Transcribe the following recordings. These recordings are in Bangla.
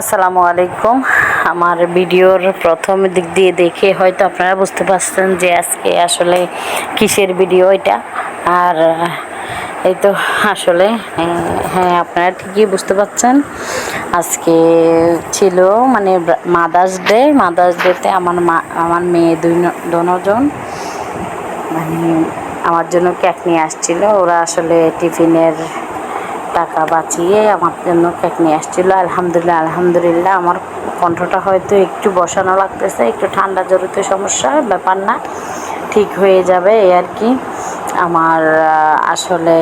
আসসালামু আলাইকুম। আমার ভিডিওর প্রথম দিক দিয়ে দেখে হয়তো আপনারা বুঝতে পারছেন যে আজকে আসলে কিসের ভিডিও এটা। আর এই তো আসলে হ্যাঁ আপনারা ঠিকই বুঝতে পারছেন। আজকে ছিল মানে মাদার্স ডে মাদার্স ডেতে আমার মা, আমার মেয়ে দুই দুজন মানে আমার জন্য কেক নিয়ে আসছিল। ওরা আসলে টিফিনের টাকা বাঁচিয়ে আমার জন্য কেক নিয়ে আসছিল। আলহামদুলিল্লাহ আলহামদুলিল্লাহ। আমার কণ্ঠটা হয়তো একটু বসানো লাগতেছে, একটু ঠান্ডা জড়িত সমস্যা, ব্যাপার না। ঠিক হয়ে যাবে এই আর কি। আমার আসলে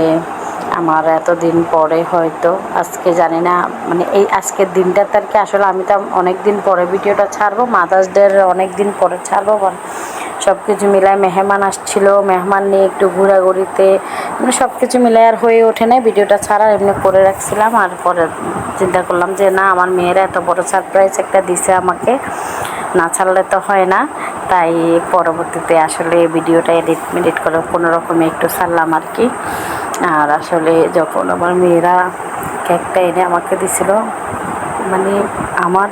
আমার এতদিন পরে হয়তো, আজকে জানি না মানে এই আজকের দিনটাতে আর কি, আসলে আমি তো অনেক দিন পরে ভিডিওটা ছাড়বো মাদার্স ডের অনেক দিন পরে ছাড়বো সব কিছু মিলায় মেহমান আসছিল, মেহমান নিয়ে একটু ঘোরাঘুরিতে মানে সব কিছু মিলায় আর হয়ে ওঠে না ভিডিওটা ছাড়া এমনি করে রাখছিলাম আর পরে চিন্তা করলাম যে, না, আমার মেয়েরা এত বড় সারপ্রাইজ একটা দিছে আমাকে। না ছাড়লে তো হয় না। তাই পরবর্তীতে আসলে ভিডিওটা এডিট মেডিট করে কোনো রকমে একটু ছাড়লাম আর কি। আর আসলে যখন আমার মেয়েরা কেকটা এনে আমাকে দিছিল মানে আমার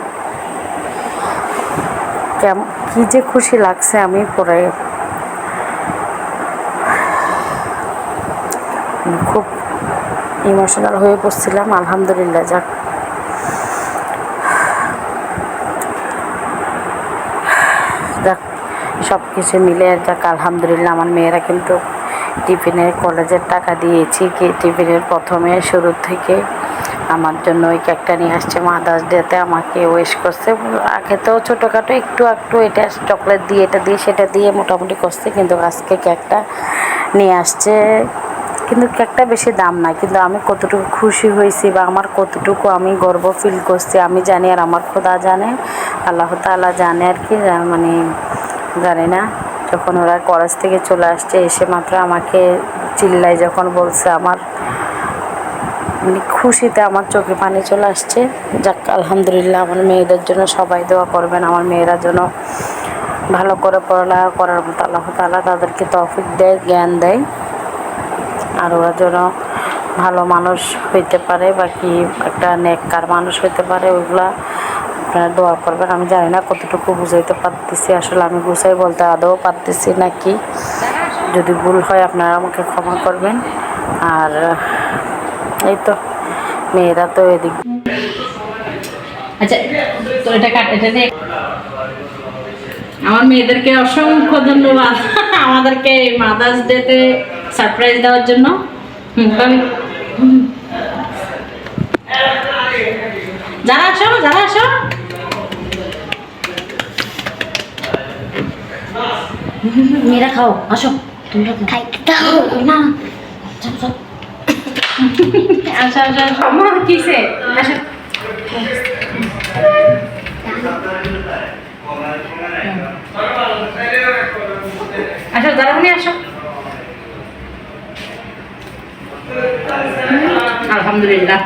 কেমন কী যে খুশি লাগছে আমি পরে। খুব ইমোশনাল হয়ে পড়ছিলাম আলহামদুলিল্লাহ, যাক। যাক সব কিছু মিলে যাক, আলহামদুলিল্লাহ, আমার মেয়েরা কিন্তু টিফিনের কলেজের টাকা দিয়েছি, কি টিফিনের প্রথমে শুরু থেকে। আমার জন্য ওই কেকটা নিয়ে আসছে। মাদার্স ডেতে আমাকে ওয়েশ করছে। আগে তো ছোটোখাটো একটু একটু এটা চকলেট দিয়ে, এটা দিয়ে, সেটা দিয়ে মোটামুটি করছে, কিন্তু আজকে কেকটা নিয়ে আসছে। কিন্তু কেকটা বেশি দাম না, কিন্তু আমি কতটুকু খুশি হয়েছি বা আমার কতটুকু আমি গর্ব ফিল করছি, আমি জানি আর আমার খোদা জানে, আল্লাহ তাআলা জানে আর কি মানে জানি না। যখন ওরা কলেজ থেকে চলে আসছে, এসে মাত্র আমাকে চিল্লাই যখন বলছে আমার মানে খুশিতে আমার চোখে পানি চলে আসছে। যাক, আলহামদুলিল্লাহ আমার মেয়েদের জন্য সবাই দোয়া করবেন, আমার মেয়েরা যেন ভালো করে পড়ালেখা করার মতো আল্লাহ তাআলা তাদেরকে তৌফিক দেয়, জ্ঞান দেয়। আর ওরা যেন ভালো মানুষ হইতে পারে বা কি একটা নেককার মানুষ হইতে পারে, ওইগুলা আপনারা দোয়া করবেন। আমি জানি না কতটুকু বুঝাইতে পারতেছি, আসলে আমি গুছাই বলতে আদৌ পারতেছি না কি যদি ভুল হয় আপনারা আমাকে ক্ষমা করবেন। আর এই তো মেয়েরা তো এদিক আচ্ছা তো এটা কাট এটা দিয়ে আমার মেয়েদেরকে অসংখ্য ধন্যবাদ। আমাদেরকে মাদার্স ডেতে সারপ্রাইজ দেওয়ার জন্য। যারা আসো যারা আসো। মেয়েরা খাও আসো। তোমরা দাও না আসো আসো আসো মা কিসে? আসো। আসো দাঁড়াবনি আসো। আলহামদুলিল্লাহ।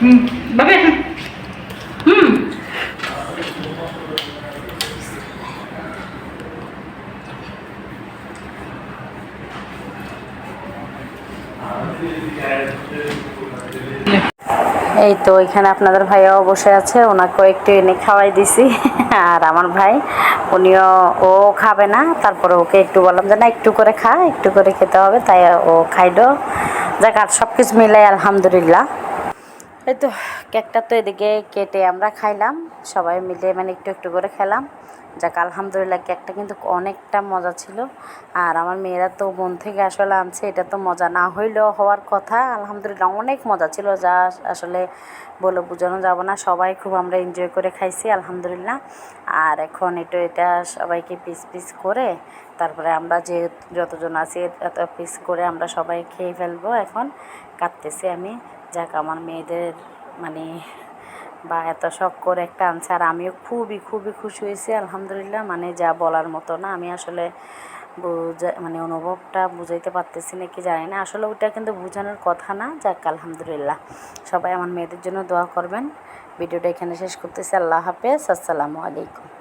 হুম বাবে হুম এই তো এখানে আপনাদের ভাইয়াও বসে আছে, ওনাকেও একটু এনে খাওয়াই দিছি। আর আমার ভাই, উনিও, ও খাবে না, তারপরে ওকে একটু বললাম যে, না, একটু করে খা, একটু করে খেতে হবে। তাই ও খাইলো। যাক, আর সব কিছু মিলাই আলহামদুলিল্লাহ। এই তো, কেকটা তো এদিকে কেটে আমরা খাইলাম। সবাই মিলে মানে একটু একটু করে খেলাম। যাক, আলহামদুলিল্লাহ, কেকটা কিন্তু অনেকটা মজা ছিল। আর আমার মেয়েরা তো মন থেকে আসলে আনছে, এটা তো মজা না হইলেও হওয়ার কথা। আলহামদুলিল্লাহ, অনেক মজা ছিল। যা আসলে বলে বোঝানো যাব না। সবাই খুব আমরা এনজয় করে খাইছি, আলহামদুলিল্লাহ। আর এখন এটা এটা সবাইকে পিস পিস করে, তারপরে আমরা যে যতজন আছি, এত পিস করে আমরা সবাই খেয়ে ফেলব। এখন কাটতেছি আমি। যাক, আমার মেয়েদের মানে বা এত শখ করে একটা আনছে, আর আমিও খুবই খুবই খুশি হয়েছি, আলহামদুলিল্লাহ। মানে যা বলার মতো না, আমি আসলে বুঝা মানে অনুভবটা বুঝাইতে পারতেছি না, কি জানি না। আসলে ওইটা কিন্তু বোঝানোর কথা না, যাক, আলহামদুলিল্লাহ। সবাই আমার মেয়েদের জন্য দোয়া করবেন। ভিডিওটা এখানে শেষ করতেছি, আল্লাহ হাফেজ, আসসালামু আলাইকুম।